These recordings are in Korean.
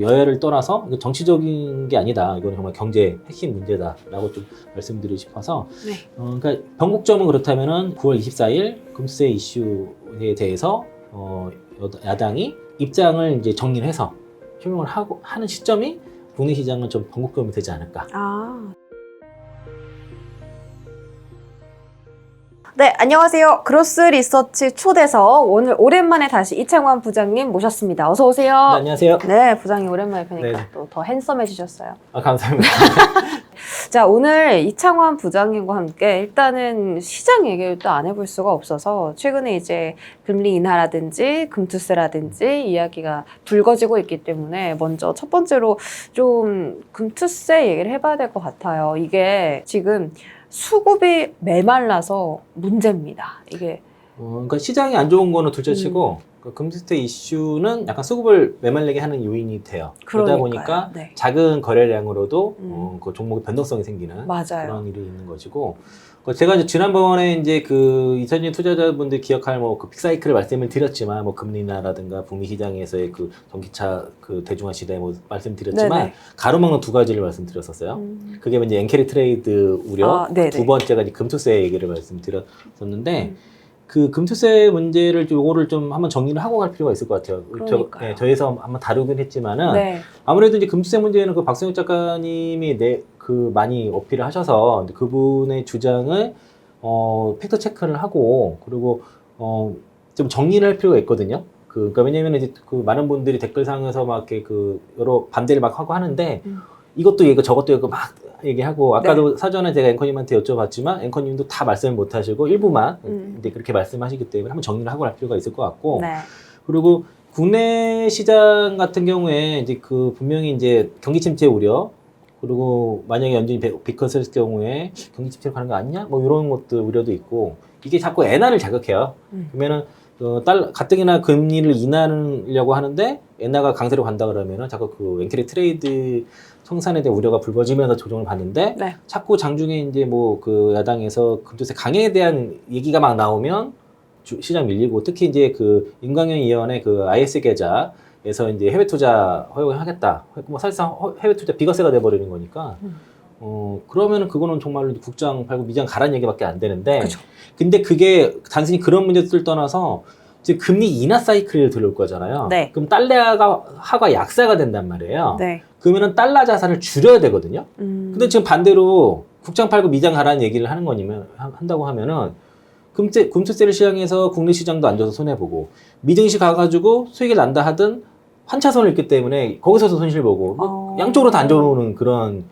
여야를 떠나서 정치적인 게 아니다. 이거는 정말 경제 핵심 문제다라고 좀 말씀드리고 싶어서 네. 어, 그러니까 변곡점은 그렇다면은 9월 24일 금수세 이슈에 대해서 어, 여- 야당이 입장을 이제 정리를 해서 표명을 하고 하는 시점이 국내 시장은 좀 변곡점이 되지 않을까. 아. 네, 안녕하세요. 크로스 리서치 초대석. 오늘 오랜만에 다시 이창환 부장님 모셨습니다. 어서 오세요. 네, 안녕하세요. 네, 부장님 오랜만에 뵈니까 네. 또더 핸섬해지셨어요. 아, 감사합니다. 자, 오늘 이창환 부장님과 함께 일단은 시장 얘기를 또 안 해볼 수가 없어서 최근에 이제 금리 인하라든지 금투세라든지 이야기가 불거지고 있기 때문에 먼저 첫 번째로 좀 금투세 얘기를 해봐야 될 것 같아요. 이게 지금 수급이 메말라서 문제입니다. 이게 어, 그러니까 시장이 안 좋은 거는 음. 둘째치고 그 금수태 이슈는 약간 수급을 메말리게 하는 요인이 돼요. 그러다 그러니까요. 보니까 네. 작은 거래량으로도 음. 어, 그 종목의 변동성이 생기는 맞아요. 그런 일이 있는 것이고 그 제가 이제 지난번에 이제 그 이사진 투자자분들 기억할 뭐 그 빅사이클을 말씀을 드렸지만 뭐 금리 인하라든가 북미 시장에서의 그 전기차 그 대중화 시대 뭐 말씀드렸지만 네네. 가로막는 두 가지를 말씀드렸었어요. 음. 그게 이제 엔캐리 트레이드 우려, 아, 네네. 두 번째가 이제 금투세 얘기를 말씀드렸었는데 음. 그 금투세 문제를 좀 요거를 좀 한번 정리를 하고 갈 필요가 있을 것 같아요. 그러니까요. 저, 예, 저에서 한번 다루긴 했지만은 네. 아무래도 이제 금투세 문제는 그 박성욱 작가님이 내 그 많이 어필을 하셔서 그분의 주장을 어 팩트 체크를 하고 그리고 어 좀 정리를 할 필요가 있거든요. 그 그러니까 왜냐면 이제 그 많은 분들이 댓글상에서 막 이렇게 그 여러 반대를 막 하고 하는데 음. 이것도 얘기 저것도 얘기 막 얘기하고 아까도 사전에 제가 앵커님한테 여쭤봤지만 앵커님도 다 말씀을 못 하시고 일부만 음. 이제 그렇게 말씀하시기 때문에 한번 정리를 하고 갈 필요가 있을 것 같고 네. 그리고 국내 시장 같은 경우에 이제 그 분명히 이제 경기 침체 우려 그리고 만약에 연준이 비- 비컷을 했을 경우에 경기 침체로 가는 거 아니냐 뭐 이런 것들 우려도 있고 이게 자꾸 엔화를 자극해요. 음. 그러면은 어, 달 가뜩이나 금리를 인하하려고 하는데 엔화가 강세로 간다 그러면은 자꾸 그 웬캐리 트레이드 청산에 대한 우려가 불거지면서 조정을 받는데 네. 자꾸 장중에 이제 뭐 그 야당에서 금투세 강행에 대한 얘기가 막 나오면 주- 시장 밀리고 특히 이제 그 임광현 의원의 그 IS 계좌 에서 이제 해외 투자 허용하겠다. 뭐 사실상 허- 해외 투자 비과세가 돼 버리는 거니까. 음. 어 그러면은 그거는 정말로 국장 팔고 미장 가란 얘기밖에 안 되는데. 그죠. 근데 그게 단순히 그런 문제를 떠나서 이제 금리 인하 사이클이 들어올 거잖아요. 네. 그럼 달러가 하가 약세가 된단 말이에요. 네. 그러면은 달러 자산을 줄여야 되거든요. 음. 근데 지금 반대로 국장 팔고 미장 가라는 얘기를 하는 거니면 하- 한다고 하면은 금세 금투세를 시장에서 국내 시장도 안 줘서 손해 보고 미증시 가가지고 수익이 난다 하든 환차손을 있기 때문에 거기서도 손실 보고 뭐 어. 양쪽으로 다 안 좋은 그런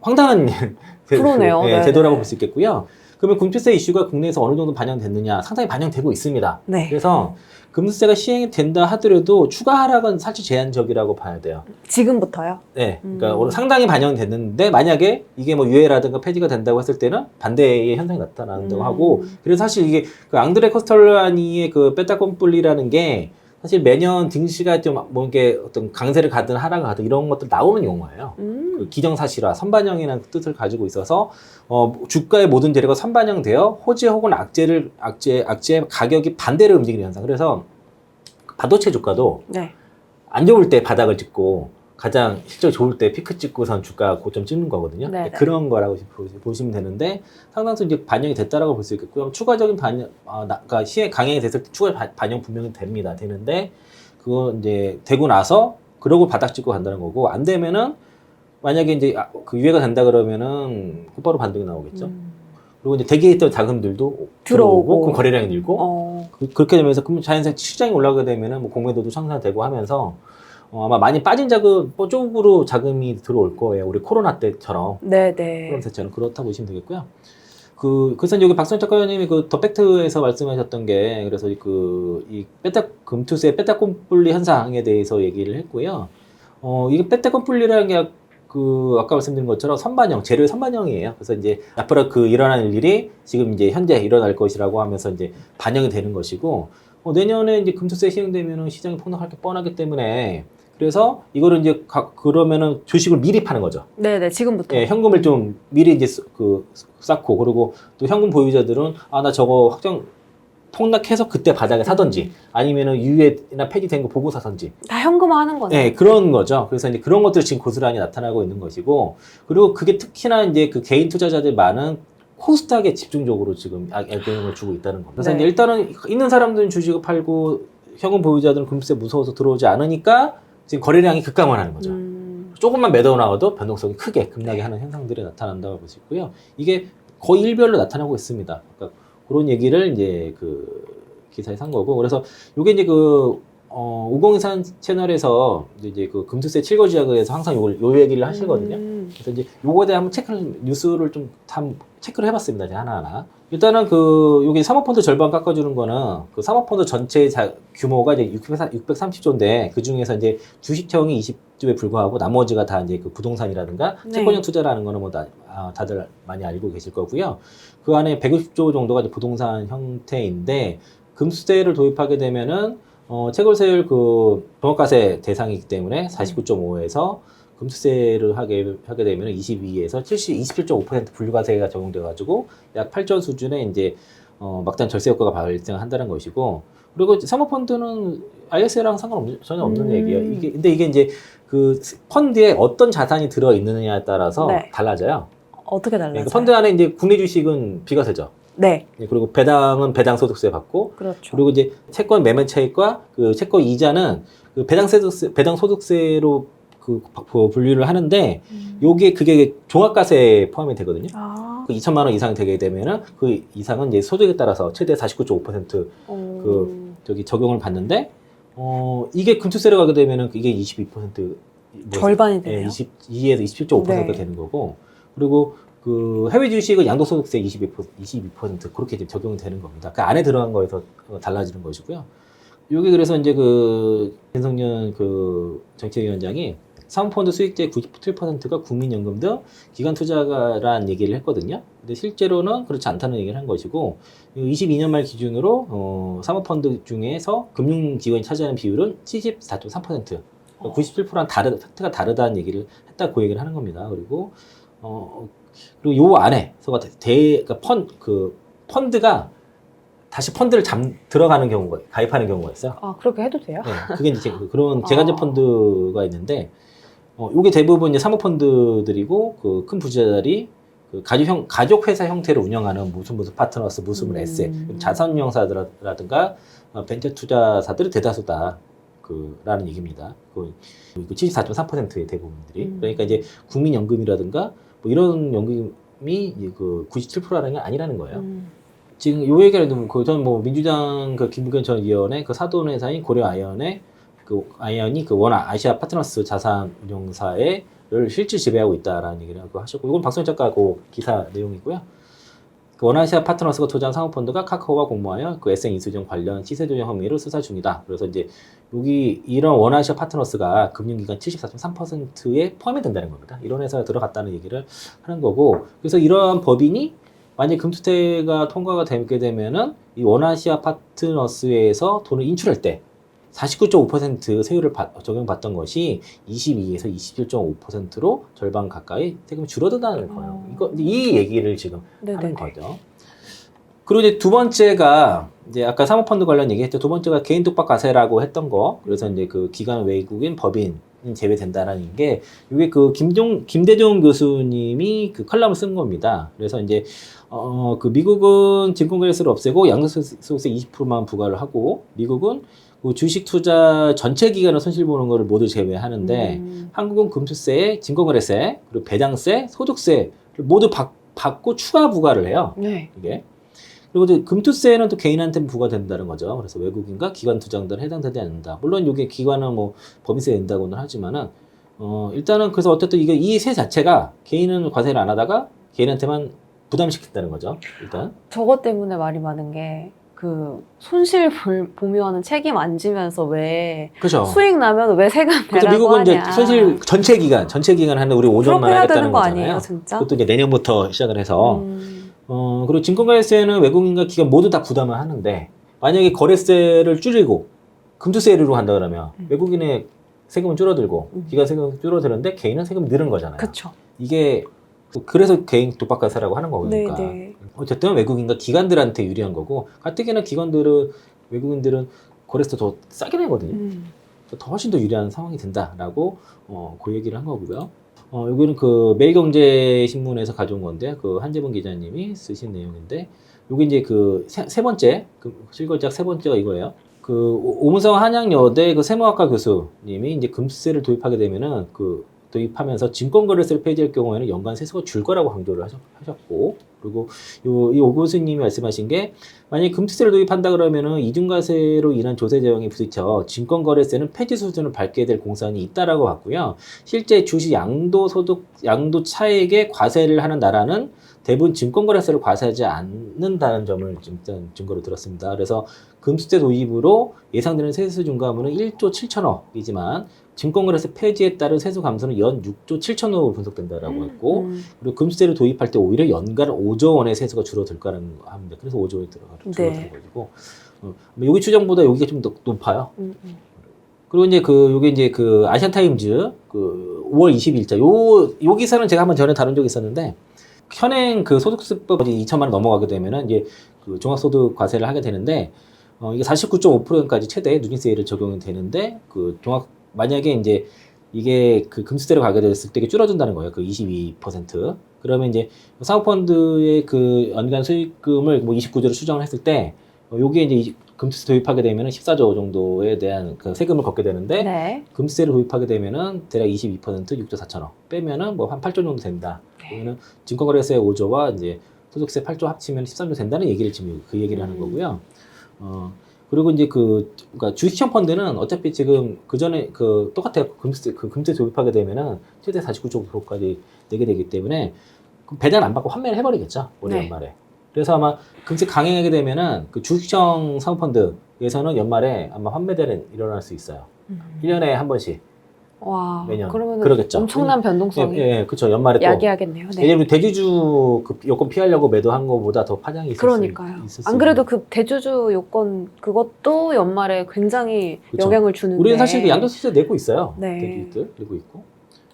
황당한 제- 그러네요. 예, 네, 제도라고 네. 볼수 있겠고요. 그러면 금투세 이슈가 국내에서 어느 정도 반영됐느냐 상당히 반영되고 있습니다. 네. 그래서 금투세가 시행이 된다 하더라도 추가 하락은 사실 제한적이라고 봐야 돼요. 지금부터요? 네, 그러니까 음. 오늘 상당히 반영됐는데 만약에 이게 뭐 유예라든가 폐지가 된다고 했을 때는 반대의 현상이 나타난다고 음. 하고 그래서 사실 이게 그 앙드레 코스털라니의 그 빼따꼼뿔리라는 게 사실 매년 증시가 좀뭐 이게 어떤 강세를 가든 하락을 가든 이런 것들 나오는 용어예요. 음. 그 기정사실화, 선반영이라는 뜻을 가지고 있어서 어, 주가의 모든 재료가 선반영되어 호재 혹은 악재를 악재 악재 가격이 반대로 움직이는 현상. 그래서 반도체 주가도 네. 안 좋을 때 바닥을 찍고 가장 실적 좋을 때 피크 찍고선 주가 고점 찍는 거거든요. 네네. 그런 거라고 보- 보시면 되는데 상당수 이제 반영이 됐다라고 볼 수 있겠고요. 추가적인 반영, 아, 나, 그러니까 시행 강행이 됐을 때 추가 바- 반영 분명히 됩니다. 되는데 그거 이제 되고 나서 그러고 바닥 찍고 간다는 거고 안 되면은 만약에 이제 아, 그 유예가 된다 그러면은 곧바로 반등이 나오겠죠. 음. 그리고 이제 대기에 있던 자금들도 들어오고. 그럼 거래량이 늘고 어. 그, 렇게 되면서 그럼 자연스레 시장이 올라가게 되면은 뭐 공매도도 상승되고 하면서 어, 아마 많이 빠진 자금 뭐 쪽으로 자금이 들어올 거예요. 우리 코로나 때처럼 네, 네. 코로나 때처럼 그렇다고 보시면 되겠고요. 그 그래서 여기 박선 작가님이 그 더 팩트에서 말씀하셨던 게 그래서 그 이 빼딱 금투세 빼딱꼼뿔리 현상에 대해서 얘기를 했고요. 어 이게 빼딱꼼뿔리라는 게 그 아까 말씀드린 것처럼 선반영 재료의 선반영이에요. 그래서 이제 앞으로 그 일어날 일이 지금 이제 현재 일어날 것이라고 하면서 이제 반영이 되는 것이고 어, 내년에 이제 금투세 시행되면은 시장이 폭락할 게 뻔하기 때문에 그래서 이거를 이제 가- 그러면은 주식을 미리 파는 거죠. 네, 네. 지금부터. 예, 현금을 좀 미리 이제 쓰- 그 쌓고 그리고 또 현금 보유자들은 아 나 저거 확정 폭락해서 그때 바닥에 사든지 아니면은 유예나 폐지된 거 보고 사든지 다 현금화하는 거네. 네, 그런 거죠. 그래서 이제 그런 것들이 지금 고스란히 나타나고 있는 것이고, 그리고 그게 특히나 이제 그 개인 투자자들 많은 코스닥에 집중적으로 지금 악- 영향을 주고 있다는 겁니다. 그래서 네. 이제 일단은 있는 사람들은 주식을 팔고 현금 보유자들은 금세 무서워서 들어오지 않으니까 지금 거래량이 급감원하는 거죠. 음, 조금만 매도 나와도 변동성이 크게 급락이 하는 현상들이 나타난다고 볼수 있고요. 이게 거의 일별로 나타나고 있습니다. 그러니까 그런 얘기를 이제 그 기사에 산 거고 그래서 요게 이제 그 어, 우공산 채널에서 이제 그 금투세 칠거지약에서 항상 요걸 요 얘기를 하시거든요. 음, 그래서 이제 요거에 대해 한번 체크를 뉴스를 좀다 체크를 해봤습니다. 이제 하나하나. 일단은 그 여기 사모펀드 절반 깎아주는 거는 그 사모펀드 전체 자, 규모가 이제 630조인데 그 중에서 이제 주식형이 20조에 불과하고 나머지가 다 이제 그 부동산이라든가 네. 채권형 투자라는 거는 뭐 다, 아, 다들 많이 알고 계실 거고요. 그 안에 150조 정도가 이제 부동산 형태인데 금수대를 도입하게 되면은 어, 채권세율 그 종합과세 대상이기 때문에 49.5에서 금수세를 하게 하게 되면 22에서 70, 27.5% 분류과세가 적용돼-가지고 약 8조 수준의 이제 어, 막단 절세 효과가 발생한다는 것이고 그리고 사모펀드는 IS랑 상관없는 전혀 없는 음. 얘기예요. 이게 근데 이게 이제 그 펀드에 어떤 자산이 들어 있느냐에 따라서 네. 달라져요. 어떻게 달라요? 그러니까 펀드 안에 이제 국내 주식은 비과세죠. 네, 예, 그리고 배당은 배당 소득세 받고 그렇죠. 그리고 이제 채권 매매 차익과 그 채권 이자는 그 배당 소득세 배당 소득세로 그 부- 분류를 하는데 음. 요게 그게 종합과세에 포함이 되거든요. 아, 그 2천만 원 이상 되게 되면은 그 이상은 이제 소득에 따라서 최대 49.5% 어, 그 저기 적용을 받는데 어 이게 금투세로 가게 되면은 이게 22%뭐 절반이 되네요. 예, 22에서 27.5%가 네. 되는 거고 그리고 그 해외 주식은 양도소득세 22%, 22% 그렇게 지금 적용이 되는 겁니다. 그 안에 들어간 거에서 어, 달라지는 것이고요. 요게 그래서 이제 그 윤석열 그 정책위원장이 사모펀드 수익자의 97%가 국민연금 등 기관 투자가라는 얘기를 했거든요. 근데 실제로는 그렇지 않다는 얘기를 한 것이고 22년 말 기준으로 어, 사모펀드 중에서 금융기관이 차지하는 비율은 74.3%. 어. 97%랑 다르 팩트가 다르다는 얘기를 했다 그 얘기를 하는 겁니다. 그리고 어 그리고 요 안에서 대 그러니까 펀 그 펀드가 다시 펀드를 잠 들어가는 경우가 가입하는 경우가 있어요. 아, 그렇게 해도 돼요? 네, 그게 이제 그- 그런 재간접 아. 펀드가 있는데 어 요게 대부분 이제 사모펀드들이고 그 큰 부자들이 그 가족 형 가족 회사 형태로 운영하는 무슨 무슨 파트너스 무슨 무슨 음. 에셋 자산 운용사들라든가 어, 벤처 투자사들이 대다수다 그라는 얘기입니다. 그 74.3%의 대부분들이 음. 그러니까 이제 국민연금이라든가 뭐 이런 연금이 그 97%라는 게 아니라는 거예요. 음. 지금 요 얘기를 그전뭐 민주당 그 김부겸 전 의원의 그 사돈 회사인 고려 아이언의 그 아이언이 그원 아시아 파트너스 자산 운용사의 를 실질 지배하고 있다라는 얘기를 하고 하셨고 이건 박성현 작가 그 기사 내용이고요. 그 원아시아 파트너스가 투자한 사모펀드가 카카오가 공모하여 그 SN 인수정 관련 시세 조정 혐의로 수사 중이다. 그래서 이제 여기 이런 원아시아 파트너스가 금융기관 74.3%에 포함이 된다는 겁니다. 이런 회사가 들어갔다는 얘기를 하는 거고 그래서 이러한 법인이 만약 금투태가 통과가 되게 되면은 이 원아시아 파트너스에서 돈을 인출할 때 49.5% 세율을 받- 적용받던 것이 22에서 27.5%로 절반 가까이 세금이 줄어든다는 거예요. 어. 이거 이 얘기를 지금 네네. 하는 거죠. 그리고 이제 두 번째가 이제 아까 사모펀드 관련 얘기했죠. 두 번째가 개인 독박 과세라고 했던 거. 그래서 이제 그 기관 외국인 법인 제외된다라는 게 이게 그 김종 김대중 교수님이 그 칼럼을 쓴 겁니다. 그래서 이제 어 그 미국은 증권 거래세를 없애고 양도소득세 20%만 부과를 하고 미국은 그 주식 투자 전체 기간을 손실 보는 거를 모두 제외하는데 음. 한국은 금수세, 증권 거래세, 그리고 배당세, 소득세를 모두 받, 받고 추가 부과를 해요. 네. 이게. 그리고 이제 금투세는 또 개인한테 부과된다는 거죠. 그래서 외국인과 기관 투자자들은 해당되지 않는다. 물론 이게 기관은 뭐 법인세 낸다고는 하지만은 어 일단은 그래서 어쨌든 이게 이 세 자체가 개인은 과세를 안 하다가 개인한테만 부담시킨다는 거죠. 일단. 저것 때문에 말이 많은 게 그 손실 볼- 보면은 책임 안 지면서 왜 그렇죠. 수익 나면 왜 세금 그래서 내라고 미국은 이제 하냐. 손실 전체 기간, 전체 기간 하는데 우리 5년만 그렇게 해야 하겠다는 거 거잖아요. 아니에요, 진짜? 그것도 이제 내년부터 시작을 해서 음. 어, 그리고 증권거래세는 외국인과 기관 모두 다 부담을 하는데, 만약에 거래세를 줄이고, 금투세로 한다 그러면, 음. 외국인의 세금은 줄어들고, 음. 기관 세금은 줄어드는데, 개인은 세금이 늘은 거잖아요. 그쵸. 이게, 그래서 개인 독박과세라고 하는 거니까. 네, 네. 어쨌든 외국인과 기관들한테 유리한 거고 가뜩이나 기관들은 외국인들은 거래세 더 싸게 내거든요. 음. 더 훨씬 더 유리한 상황이 된다라고 어, 그 얘기를 한 거고요. 어, 여기는 그 매일경제 신문에서 가져온 건데 그 한재범 기자님이 쓰신 내용인데 여기 이제 그세 번째 그 실거작 세 번째가 이거예요. 그 오- 오문성 한양여대 그 세무학과 교수님이 이제 금수세를 도입하게 되면은 그 도입하면서 증권거래세를 폐지할 경우에는 연간 세수가 줄 거라고 강조를 하셨, 하셨고 그리고 요, 이오 교수님이 말씀하신 게 만약에 금투세를 도입한다 그러면은 이중과세로 인한 조세 제형에 부딪혀 증권거래세는 폐지 수준을 밟게 될 공산이 있다라고 봤고요. 실제 주식 양도 소득 양도 차액에 과세를 하는 나라는 대부분 증권거래세를 과세하지 않는다는 점을 일단 증거로 들었습니다. 그래서 금수세 도입으로 예상되는 세수 증가분은 1조 7천억이지만 증권거래세 폐지에 따른 세수 감소는 연 6조 7천억으로 분석된다라고 했고 음. 그리고 금수세를 도입할 때 오히려 연간 5조 원의 세수가 줄어들 거라는 거 합니다. 그래서 5조에 들어가 네. 줄어든 거고 어, 여기 추정보다 여기가 좀 더 높아요. 음, 음. 그리고 이제 그 요게 이제 그 아시안타임즈 그 5월 20일자 요, 요 기사는 제가 한번 전에 다룬 적이 있었는데 현행 그 소득세법 이제 2천만 원 넘어가게 되면은 이제 그 종합소득 과세를 하게 되는데 어 이게 49.5%까지 최대 누진세율을 적용이 되는데 그 종합 만약에 이제 이게 그 금수대로 가게 됐을 때 이게 줄어든다는 거예요. 그 22%. 그러면 이제 사모펀드의 그 연간 수익금을 뭐 29조로 추정을 했을 때 어, 요게 이제 이 금수세 도입하게 되면은 14조 정도에 대한 그 세금을 걷게 되는데 네. 금수세를 도입하게 되면은 대략 22% 6조 4천억 빼면은 뭐 한 8조 정도 된다. 그러면은 증권거래세 5조와 이제 소득세 8조 합치면 13조 된다는 얘기를 지금 그 얘기를 하는 음. 거고요. 어 그리고 이제 그 그러니까 주식시험 펀드는 어차피 지금 그 전에 그 똑같아요. 금세 그 금세 도입하게 되면은 최대 49.5%까지 내게 되기 때문에 그 배당 안 받고 환매를 해버리겠죠 올해 네. 연말에. 그래서 아마 금세 강행하게 되면은 그 주식형 사모펀드에서는 연말에 아마 환매대는 일어날 수 있어요. 음. 1년에 한 번씩. 와. 매년. 그러면 그러겠죠. 엄청난 예, 변동성이 예, 그렇죠. 연말에 또 야기하겠네요. 네. 왜냐면 대주주 그 요건 피하려고 매도한 거보다 더 파장이 있을 그러니까요. 수 있을 수안 그래도 그 대주주 요건 그것도 연말에 굉장히 그쵸. 영향을 주는데. 우리는 사실 그 양도세제 내고 있어요. 네. 대주주들 내고 있고.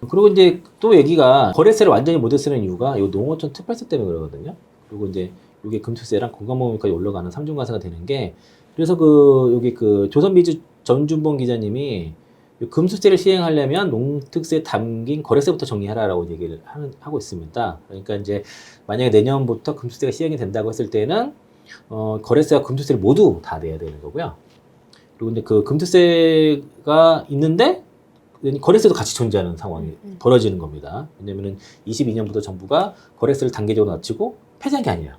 그리고 이제 또 얘기가 거래세를 완전히 못 쓰는 이유가 요 농어촌 특별세 때문에 그러거든요. 그리고 이제 요게 금투세랑 건강보험까지 올라가는 삼중과세가 되는 게 그래서 그 여기 그 조선비주 전준봉 기자님이 요 금수세를 시행하려면 농특세 담긴 거래세부터 정리하라라고 얘기를 하는, 하고 있습니다. 그러니까 이제 만약에 내년부터 금수세가 시행이 된다고 했을 때는 어, 거래세와 금투세를 모두 다 내야 되는 거고요. 그리고 이제 그 금투세가 있는데 거래세도 같이 존재하는 상황이 음, 음. 벌어지는 겁니다. 왜냐면은 22년부터 정부가 거래세를 단계적으로 낮추고 폐지한 게 아니에요.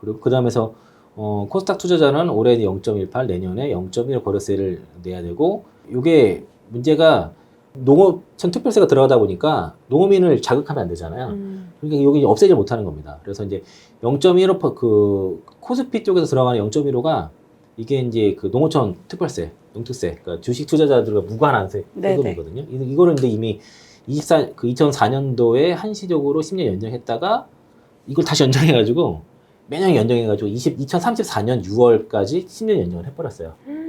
그리고 그 다음에서 어, 코스닥 투자자는 올해 0.18, 내년에 0.1 거래세를 내야 되고 이게 문제가 농업천 특별세가 들어가다 보니까 농업인을 자극하면 안 되잖아요. 음. 그러니까 여기 이제 없애지 못하는 겁니다. 그래서 이제 0.15%, 그, 코스피 쪽에서 들어가는 0.15가 이게 이제 그 농어촌 특별세, 농특세, 그러니까 주식 투자자들과 무관한 세- 네네. 세금이거든요. 이- 이거를 근데 이미 24, 그 2004년도에 한시적으로 10년 연장했다가 이걸 다시 연장해가지고 매년 연장해가지고 20, 2034년 6월까지 10년 연장을 해버렸어요. 음.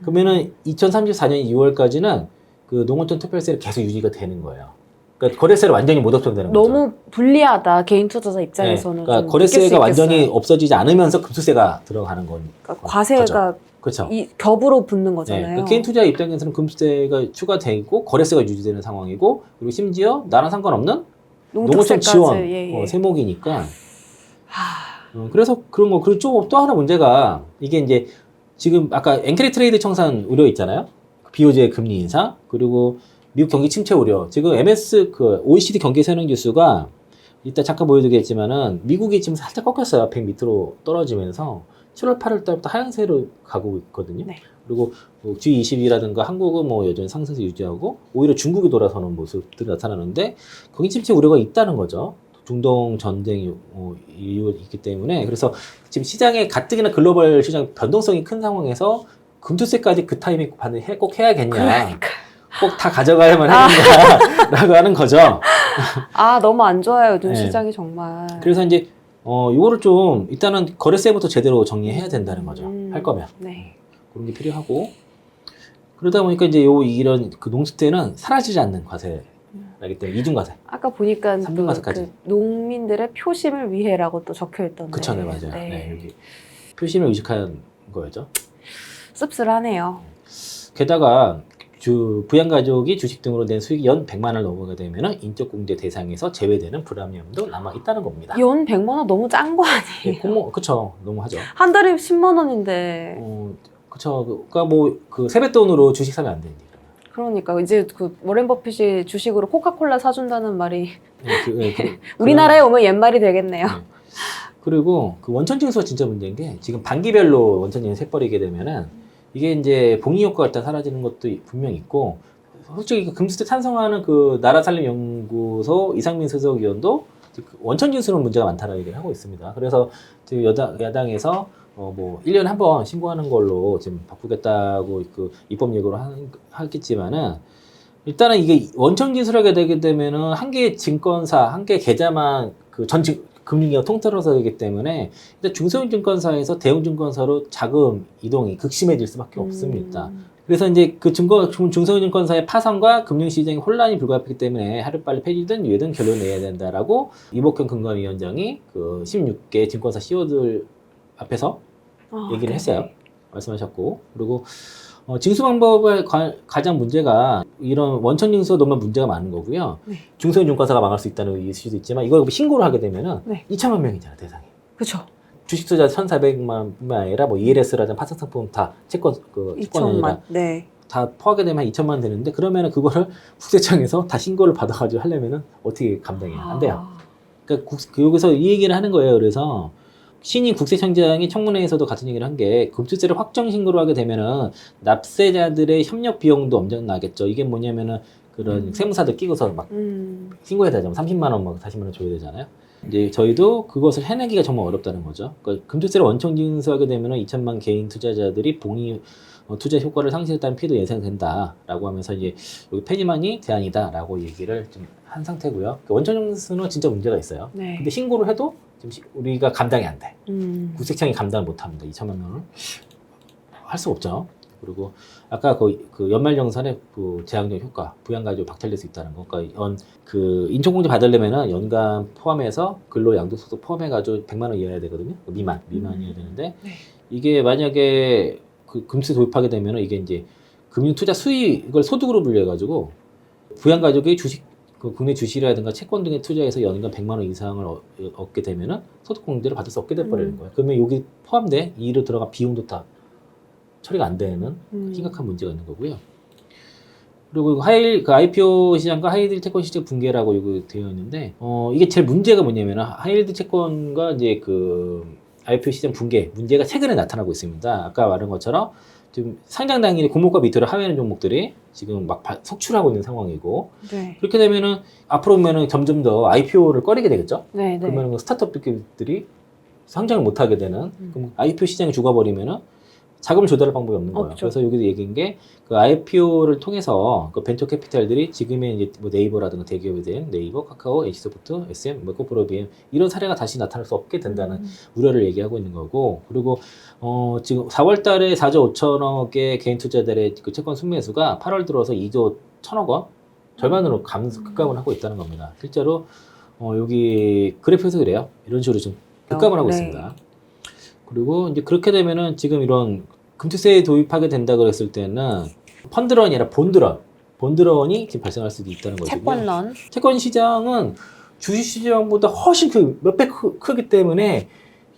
그러면은 2034년 2월까지는 그 농어촌 특별세를 계속 유지가 되는 거예요. 그러니까 거래세를 완전히 못 없앤다는 거죠. 너무 불리하다 개인 투자자 입장에서는. 네, 그러니까 좀 거래세가 완전히. 없어지지 않으면서 금수세가 들어가는 건 그러니까 과세가 그렇죠. 이 겹으로 붙는 네, 거잖아요. 그 개인 투자 입장에서는 금수세가 추가되고 거래세가 유지되는 상황이고 그리고 심지어 나랑 상관없는 농어촌 지원 예, 예. 어, 세목이니까 하, 어, 그래서 그런 거 그리고 또, 또 하나 문제가 이게 이제 지금 아까 엔크리 트레이드 청산 우려 있잖아요. 비오제 금리 인상 그리고 미국 경기 침체 우려. 지금 MS 그 OECD 경기 선행 지수가 이따 잠깐 보여드리겠지만은 미국이 지금 살짝 꺾였어요. 100 밑으로 떨어지면서 7월 8월 달부터 하향세로 가고 있거든요. 네. 그리고 뭐 G20이라든가 한국은 뭐 여전히 상승세 유지하고 오히려 중국이 돌아서는 모습들이 나타나는데 경기 침체 우려가 있다는 거죠. 중동 전쟁이 어, 이유가 있기 때문에 그래서 지금 시장에 가뜩이나 글로벌 시장 변동성이 큰 상황에서 금투세까지 그 타이밍 반응해 꼭 해야겠냐 그러니까. 꼭다 가져가야만 아. 하겠냐라고 하는 거죠. 아 너무 안 좋아요 요즘 네. 시장이 정말. 그래서 이제 어 이거를 좀 일단은 거래세부터 제대로 정리해야 된다는 거죠. 음, 할 거면 네. 그런 게 필요하고 그러다 보니까 이제 요 이런 그 농수태는 사라지지 않는 과세 음. 나기 때문에 이중과세. 아까 보니까 또 삼중과세까지. 그 농민들의 표심을 위해라고 또 적혀 있던데. 그쵸, 네 맞아요. 네. 여기 표심을 의식한 거였죠. 씁쓸하네요. 게다가 주 부양가족이 주식 등으로 낸 수익이 연 100만 원을 넘어가게 되면 인적 공제 대상에서 제외되는 불합리함도 남아 있다는 겁니다. 연 100만 원 너무 짠거 예, 아니에요? 공모 그쵸 너무 하죠. 한 달에 10만 원인데. 어 그쵸 그러니까 뭐 그 세뱃돈으로 주식 사면 안 되니까. 그러니까 이제 그 워렌 버핏이 주식으로 코카콜라 사준다는 말이 예, 그, 예, 그, 우리나라에 오면 옛말이 되겠네요. 네. 그리고 그 원천 징수가 진짜 문제인 게 지금 반기별로 원천 징수 세버리게 되면은 이게 이제 복리 효과가 일단 사라지는 것도 분명 있고 솔직히 그 금수대 찬성하는 그 나라살림연구소 이상민 수석 위원도 그 원천 징수는 문제가 많다는 얘기를 하고 있습니다. 그래서 지금 여당 야당에서 어 뭐 1년에 한 번 신고하는 걸로 지금 바꾸겠다고 그 입법 예고를 한- 하겠지만은 일단은 이게 원천 진술하게 되게 되면은 한 개의 증권사, 한 개의 계좌만 그전 금융기관 통틀어서 되기 때문에 일단 중소형 증권사에서 대형 증권사로 자금 이동이 극심해질 수밖에 없습니다. 음. 그래서 이제 그 중- 중소형 증권사의 파산과 금융시장의 혼란이 불가피하기 때문에 하루빨리 폐지든 유예든 결론 내야 된다라고 이복현 금감위원장이 그 16개 증권사 CEO들 앞에서 아, 얘기를 네. 했어요. 말씀하셨고 그리고 어, 징수 방법의 가, 장 문제가 이런 원천 징수가 너무 문제가 많은 거고요. 네. 중소형 증권사가 망할 수 있다는 이슈도 있지만 이걸 신고를 하게 되면은 네. 2천만 명이잖아 대상이. 그쵸. 주식 투자 1,400만뿐만 아니라 뭐 ELS라든 파생 상품 다 채권 그 채권이 아니라 2천만. 네. 다 포함하게 되면 한 2천만 되는데 그러면은 그거를 국세청에서 다 신고를 받아가지고 하려면은 어떻게 감당이 안 돼요. 아. 그러니까 국, 그 여기서 이 얘기를 하는 거예요. 그래서 신임 국세청장이 청문회에서도 같은 얘기를 한게 금투세를 확정 신고를 하게 되면은 납세자들의 협력 비용도 엄청나겠죠. 이게 뭐냐면은 그런 음. 세무사들 끼고서 막 음. 신고해야 되잖아요. 30만 원, 막 40만 원 줘야 되잖아요. 이제 저희도 그것을 해내기가 정말 어렵다는 거죠. 그러니까 금투세를 원청 징수하게 되면은 2천만 개인 투자자들이 봉이 어, 투자 효과를 상실했다는 피해도 예상된다라고 하면서 이제 여기 폐지만이 대안이다라고 얘기를 좀 한 상태고요. 그 원청 징수는 진짜 문제가 있어요. 네. 근데 신고를 해도 지금 시- 우리가 감당이 안 돼. 음. 국세청이 감당을 못 합니다. 2천만 명을 할 수 없죠. 그리고 아까 그, 그 연말정산의 그 재앙적 효과, 부양가지고 박탈될 수 있다는 거. 그러니까 연, 그 인천공제 받으려면은 연간 포함해서 근로 양도소득 포함해가지고 100만 원 이하야 되거든요. 그 미만, 미만이어야 되는데 네. 이게 만약에 그 금수 도입하게 되면은 이게 이제 금융 투자 수익을 소득으로 분류해가지고 부양 가족이 주식 그 국내 주식이라든가 채권 등에 투자해서 연간 100만 원 이상을 어- 얻게 되면은 소득 공제를 받을 수 없게 돼 버리는 음. 거예요. 그러면 여기 포함돼 이로 들어간 비용도 다 처리가 안 되는 음. 심각한 문제가 있는 거고요. 그리고 하일 그 IPO 시장과 하이힐드 채권 시장 붕괴라고 이거 되어 있는데 어 이게 제일 문제가 뭐냐면 하이힐드 채권과 이제 그 IPO 시장 붕괴 문제가 최근에 나타나고 있습니다. 아까 말한 것처럼 지금 상장 당일에 공모가 밑으로 하회하는 종목들이 지금 막 바- 속출하고 있는 상황이고 네. 그렇게 되면은 앞으로 보면은 점점 더 IPO를 꺼리게 되겠죠. 네. 네. 그러면 그 스타트업들이 상장을 못 하게 되는 음. 그럼 IPO 시장이 죽어버리면은 자금을 조달할 방법이 없는 거예요. 없죠. 그래서 여기서 얘기한 게 그 IPO를 통해서 그 벤처 캐피탈들이 지금의 이제 뭐 네이버라든가 대기업에 대한 네이버, 카카오, HS소프트, SM, 뭐 코프로비엠 이런 사례가 다시 나타날 수 없게 된다는 음. 우려를 얘기하고 있는 거고 그리고 어 지금 4월달에 4조 5천억의 개인 투자들의 그 채권 순매수가 8월 들어서 2조 1천억 원 절반으로 감소 급감을 하고 있다는 겁니다. 실제로 어 여기 그래프에서 그래요. 이런 식으로 좀 급감을 하고 네. 있습니다. 그리고 이제 그렇게 되면은 지금 이런 금투세 도입하게 된다 그랬을 때는 펀드런이 아니라 본드런, 본드런이 지금 발생할 수도 있다는 거죠. 채권론. 채권 시장은 주식 시장보다 훨씬 그 몇배 크기 때문에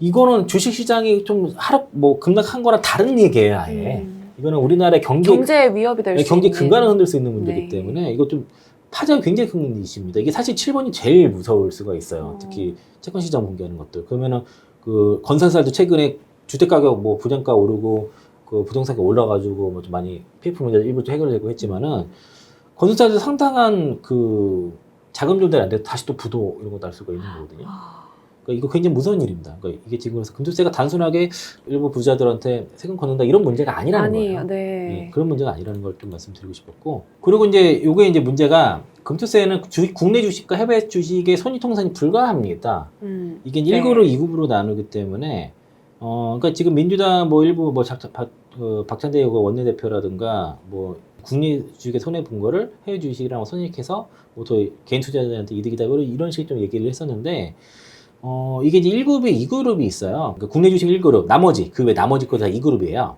이거는 주식 시장이 좀 하락 뭐 급락한 거랑 다른 얘기예요, 아예. 음. 이거는 우리나라의 경제 경제 위협이 될수 네, 경제 있는. 근간을 흔들 수 있는 문제이기 네. 때문에 이거 좀 파장이 굉장히 큰 이슈입니다. 이게 사실 7번이 제일 무서울 수가 있어요. 어. 특히 채권 시장 붕괴하는 것들. 그러면은 그 건설사도 최근에 주택 가격 뭐 부정가 오르고 그 부동산 가 올라가지고 뭐 좀 많이 PF 문제 일부 좀 해결되고 했지만은 건설사도 상당한 그 자금 조달이 안 돼서 다시 또 부도 이런 거날 수가 있는 거거든요. 아, 그러니까 이거 굉장히 무서운 일입니다. 그러니까 이게 지금 그래서 금투세가 단순하게 일부 부자들한테 세금 걷는다 이런 문제가 아니라는 아니에요. 거예요. 네. 네, 그런 문제가 아니라는 걸 좀 말씀드리고 싶었고 그리고 이제 요게 이제 문제가 금투세는 주- 국내 주식과 해외 주식의 손익 통산이 불가합니다. 음. 이게 네. 1급으로 2급으로 나누기 때문에 어 그러니까 지금 민주당 뭐 일부 뭐 작, 박, 어, 박찬대 의원 원내대표라든가 뭐 국내 주식에 손해 본 거를 해외 주식이랑 손익해서 뭐 저희 개인 투자자들한테 이득이다 이런 이런 식의 좀 얘기를 했었는데 어 이게 이제 1그룹에 2그룹이 있어요. 그러니까 국내 주식 1그룹, 나머지 그 외 나머지 거 다 2그룹이에요.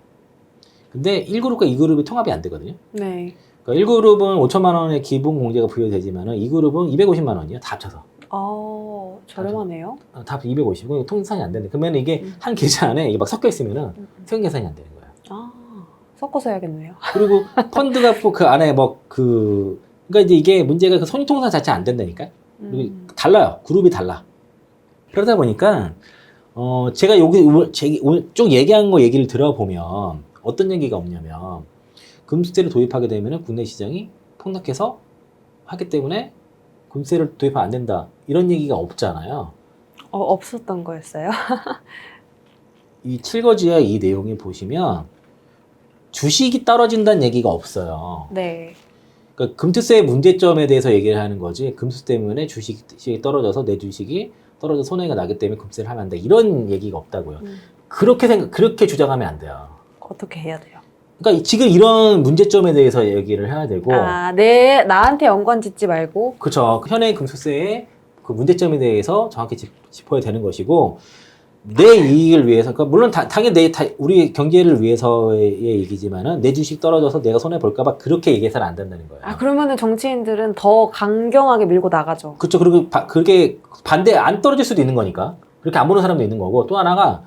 근데 1그룹과 2그룹이 통합이 안 되거든요. 네. 그러니까 1그룹은 5천만 원의 기본 공제가 부여되지만 은 2그룹은 250만 원이에요. 다 합쳐서. 어, 저렴하네요. 아, 다 250. 그럼 통계산이 안 되는데 그러면 이게 음. 한 계좌 안에 이게 막 섞여 있으면은 음. 세금 계산이 안 되는 거예요. 아, 섞어서 해야겠네요. 그리고 펀드가 또그 안에 뭐 그 그러니까 이제 이게 문제가 그 손익통산 자체 안 된다니까. 음. 달라요. 그룹이 달라. 그러다 보니까 어 제가 여기 쭉 얘기한 거 얘기를 들어보면 어떤 얘기가 없냐면 금수대를 도입하게 되면 국내 시장이 폭락해서 하기 때문에 금세를 도입하면 안 된다 이런 얘기가 없잖아요. 어, 없었던 거였어요? 이 칠거지의 이 내용이 보시면 주식이 떨어진다는 얘기가 없어요. 네. 그러니까 금투세의 문제점에 대해서 얘기를 하는 거지 금수 때문에 주식이 떨어져서 내 주식이 떨어져 손해가 나기 때문에 금세를 하면 안 돼. 이런 얘기가 없다고요. 음. 그렇게 생각, 그렇게 주장하면 안 돼요. 어떻게 해야 돼요? 그러니까 이- 지금 이런 문제점에 대해서 얘기를 해야 되고, 아, 내 나한테 연관 짓지 말고 그렇죠. 현행 금수세의 그 문제점에 대해서 정확히 짚, 짚어야 되는 것이고, 내 이익을 위해서, 그러니까 물론 다- 당연히 내, 다- 우리 경제를 위해서의 얘기지만은 내 주식 떨어져서 내가 손해 볼까봐 그렇게 얘기해서는 안 된다는 거예요. 아, 그러면은 정치인들은 더 강경하게 밀고 나가죠. 그렇죠. 그리고 바- 그렇게 반대 안 떨어질 수도 있는 거니까 그렇게 안 보는 사람도 있는 거고 또 하나가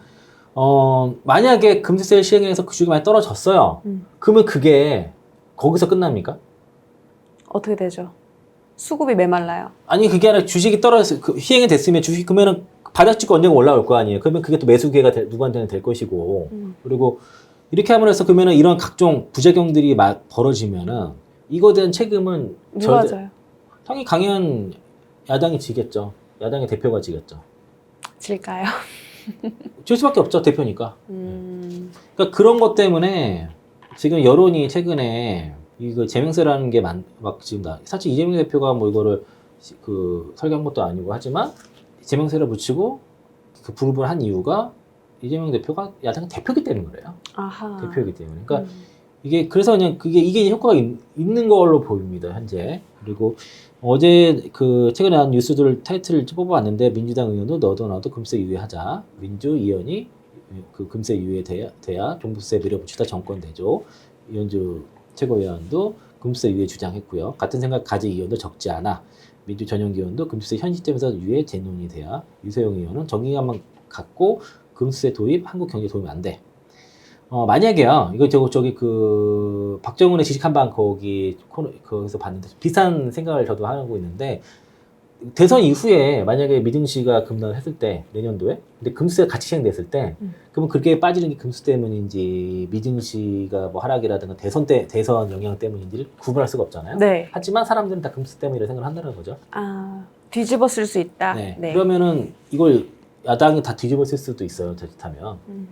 어 만약에 금지세를 시행해서 그 주식이 많이 떨어졌어요. 음. 그러면 그게 거기서 끝납니까? 어떻게 되죠? 수급이 메말라요. 아니 그게 아니라 주식이 떨어졌 그 시행이 됐으면 주식 그러면은 바닥 찍고 언젠가 올라올 거 아니에요. 그러면 그게 또 매수 기회가 될- 누구한테는 될 것이고 음. 그리고 이렇게 함으로써 그러면은 이런 각종 부작용들이 막 벌어지면은 이거에 대한 책임은 누가 져요? 당연히 강현 야당이 지겠죠. 야당의 대표가 지겠죠. 질까요? 질 수밖에 없죠 대표니까. 음. 그러니까 그런 것 때문에 지금 여론이 최근에 이거 제명세라는 게 막 지금 나 사실 이재명 대표가 뭐 이거를 시- 그 설계한 것도 아니고 하지만 제명세를 붙이고 그 불입을 한 이유가 이재명 대표가 야당 대표기 때문에 그래요. 아하. 대표이기 때문에. 그러니까 음. 이게 그래서 그냥 그게 이게 효과가 있, 는 걸로 보입니다 현재 그리고 어제 그 최근에 나온 뉴스들 타이틀을 뽑아봤는데 민주당 의원도 너도 나도 금세 유예하자 민주위원이 그 금세 유예 돼야, 돼야 종부세 밀어붙이다 정권 대조 이현주 최고위원도 금세 유예 주장했고요 같은 생각 가진 의원도 적지 않아 민주 전용 의원도 금세 현 시점에서 유예 재논이 돼야 유세용 의원은 정기간만 갖고 금세 도입 한국 경제 도입 안 돼. 어, 만약에요, 이거 저거, 저기, 그, 박정훈의 지식 한 방 거기, 코너, 거기서 봤는데, 비슷한 생각을 저도 하고 있는데, 대선 이후에 만약에 미등 씨가 급락을 했을 때, 내년도에, 근데 금수가 같이 시행됐을 때, 음. 그러면 그렇게 빠지는 게 금수 때문인지, 미등 씨가 뭐 하락이라든가 대선 때, 대선 영향 때문인지를 구분할 수가 없잖아요. 네. 하지만 사람들은 다 금수 때문이라 생각을 한다는 거죠. 아, 뒤집어 쓸 수 있다. 네. 네. 그러면은 이걸 야당이 다 뒤집어 쓸 수도 있어요, 자칫하면. 음.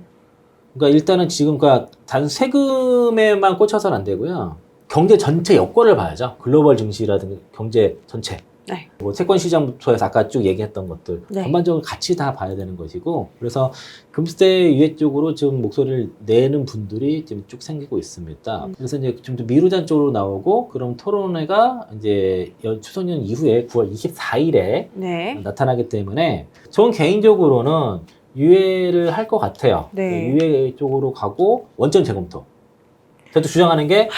그러니까 일단은 지금 그러니까 단 세금에만 꽂혀서는 안 되고요. 경제 전체 여건을 봐야죠. 글로벌 증시라든가 경제 전체. 네. 뭐 채권 시장부터 해서 아까 쭉 얘기했던 것들 네. 전반적으로 같이 다 봐야 되는 것이고 그래서 금수대 유예 쪽으로 지금 목소리를 내는 분들이 지금 쭉 생기고 있습니다. 음. 그래서 이제 좀 더 미루잔 쪽으로 나오고 그럼 토론회가 이제 연- 추석연 이후에 9월 24일에 네. 나타나기 때문에 저는 개인적으로는 유예를 할 것 같아요. 네. 유예 쪽으로 가고 원점 재검토. 저도 주장하는 게.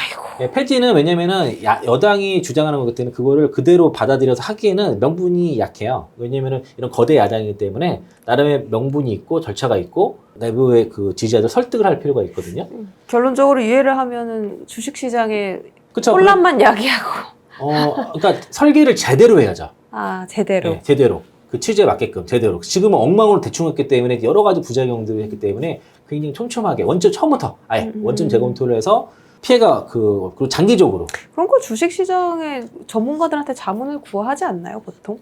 예, 폐지는 왜냐면은 야- 여당이 주장하는 거기 때문에 그거를 그대로 받아들여서 하기에는 명분이 약해요. 왜냐면은 이런 거대 야당이기 때문에 나름의 명분이 있고 절차가 있고 내부의 그 지지자들 설득을 할 필요가 있거든요. 결론적으로 이해를 하면은 주식 시장에 그렇죠. 혼란만 야기하고 어, 그러니까 설계를 제대로 해야죠. 아 제대로 네, 제대로. 그 취지에 맞게끔 제대로. 지금은 엉망으로 대충 했기 때문에 여러 가지 부작용들을 했기 때문에 굉장히 촘촘하게 원점 처음부터 아예 음. 원점 재검토를 해서 피해가 그 그리고 장기적으로 그런 거 주식 시장에 전문가들한테 자문을 구하지 않나요 보통?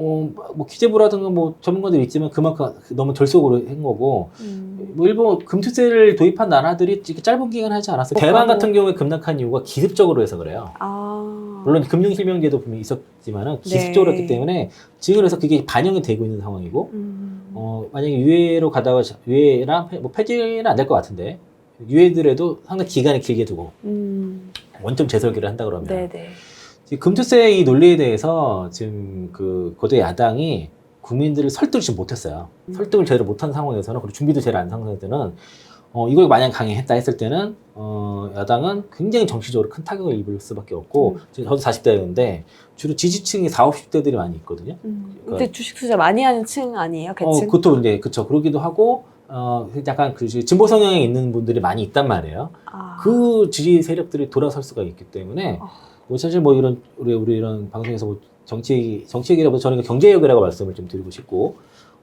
어, 뭐 기재부라든가 뭐 전문가들이 있지만 그만큼 너무 절속으로 한 거고 음. 뭐 일본 금투세를 도입한 나라들이 이렇게 짧은 기간 하지 않았어요. 뭐, 대만 뭐. 같은 경우에 급락한 이유가 기습적으로 해서 그래요. 아 물론 금융 실명제도 분명히 있었지만은 기습적으로 네. 했기 때문에 지금 그래서 그게 반영이 되고 있는 상황이고 음. 어, 만약에 유예로 가다가 자- 유예나 폐- 뭐 폐지는 안 될 것 같은데 유예들에도 상당히 기간을 길게 두고 음. 원점 재설계를 한다 그러면 네네. 지금 금투세 이 논리에 대해서 지금 그 거대 야당이 국민들을 설득을 지금 못했어요. 음. 설득을 제대로 못한 상황에서는 그리고 준비도 제대로 안한 상황에서는 어, 이걸 만약 강행했다 했을 때는 어, 야당은 굉장히 정치적으로 큰 타격을 입을 수밖에 없고 음. 저도 40대였는데 주로 지지층이 40, 50대들이 많이 있거든요. 음, 그러니까- 근데 주식 투자 많이 하는 층 아니에요? 어, 계층? 그것도 이제 그쵸 그러기도 하고 어, 약간 그 진보 성향에 있는 분들이 많이 있단 말이에요. 아. 그 지지 세력들이 돌아설 수가 있기 때문에 어. 뭐 사실 뭐 이런 우리 우리 이런 방송에서 뭐 정치 정치 얘기라보다 저는 경제 얘기라고 말씀을 좀 드리고 싶고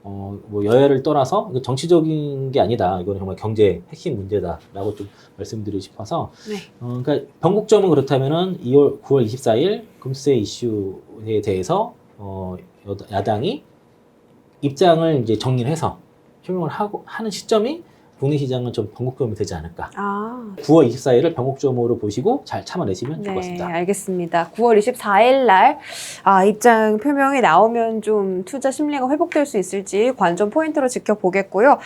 어 뭐 여야를 떠나서 정치적인 게 아니다 이거는 정말 경제 핵심 문제다라고 좀 말씀드리고 싶어서 네. 어 그러니까 변곡점은 그렇다면은 2월 9월 24일 금세 이슈에 대해서 어 여- 야당이 입장을 이제 정리를 해서 표명을 하고 하는 시점이 국내 시장은 좀 변곡점이 되지 않을까. 아, 9월 24일을 변곡점으로 보시고 잘 참아내시면 좋을 것 네, 같습니다. 알겠습니다. 9월 24일 날, 아, 입장 표명이 나오면 좀 투자 심리가 회복될 수 있을지 관전 포인트로 지켜보겠고요.